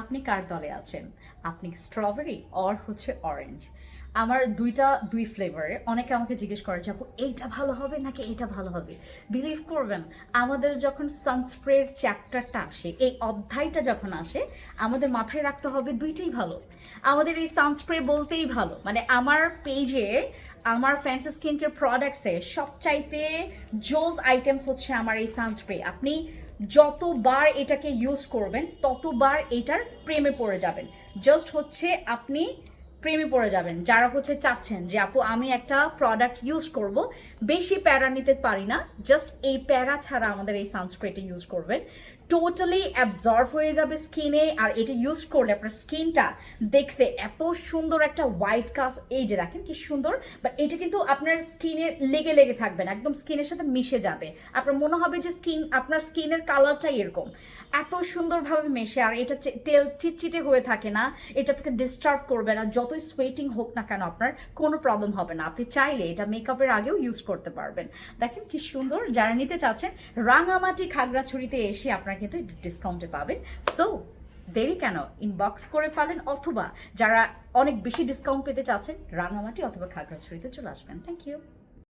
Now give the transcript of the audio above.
আপনি কার দলে আছেন? আপনি স্ট্রবেরি অর হচ্ছে অরেঞ্জ আমার দুইটা, দুই ফ্লেভারে অনেকে আমাকে জিজ্ঞেস করে যে, আপু, এইটা ভালো হবে নাকি এইটা ভালো হবে? বিলিভ করবেন, আমাদের যখন সানস্প্রের চ্যাপ্টারটা আসে, এই অধ্যায়টা যখন আসে, আমাদের মাথায় রাখতে হবে দুইটাই ভালো। আমাদের এই সানস্প্রে বলতেই ভালো। মানে আমার পেজে আমার ফ্যান্সি স্কিন কেয়ার প্রোডাক্টসে সবচাইতে জোজ আইটেমস হচ্ছে আমার এই সানস্প্রে আপনি যতবার এটাকে ইউজ করবেন, ততবার এটার প্রেমে পড়ে যাবেন। জাস্ট হচ্ছে আপনি প্রেমে পড়ে যাবেন। যারা হচ্ছে চাচ্ছেন যে, আপু, আমি একটা প্রোডাক্ট ইউজ করব, বেশি প্যারা নিতে পারি না জাস্ট এই প্যারা ছাড়া আমাদের এই সানস্ক্রিনটা ইউজ করবেন। টোটালি অ্যাবজর্ভ হয়ে যাবে স্কিনে আর এটা ইউজ করলে আপনার স্কিনটা দেখতে এত সুন্দর একটা হোয়াইট কাস্ট এই যে দেখেন কি সুন্দর বাট এটা কিন্তু আপনার স্কিনে লেগে লেগে থাকবে না, একদম স্কিনের সাথে মিশে যাবে। আপনার মনে হবে যে স্কিন আপনার স্কিনের কালারটাই এরকম। এত সুন্দরভাবে মেশে, আর এটা তেল চিটচিটে হয়ে থাকে না, এটা আপনাকে ডিস্টার্ব করবে না, যতই সোয়েটিং হোক না কেন আপনার, কোনো প্রবলেম হবে না। আপনি চাইলে এটা মেকআপের আগেও ইউজ করতে পারবেন। দেখেন কি সুন্দর, যারা নিতে চাচ্ছেন, রাঙামাটি খাগড়াছড়িতে এসে আপনারা কিন্তু ডিসকাউন্টে পাবেন। সো দেরি কেন? ইনবক্স করে ফেলেন অথবা যারা অনেক বেশি ডিসকাউন্ট পেতে চাচ্ছেন, রাঙামাটি অথবা খাগড়াছড়িতে চলে আসবেন। Thank you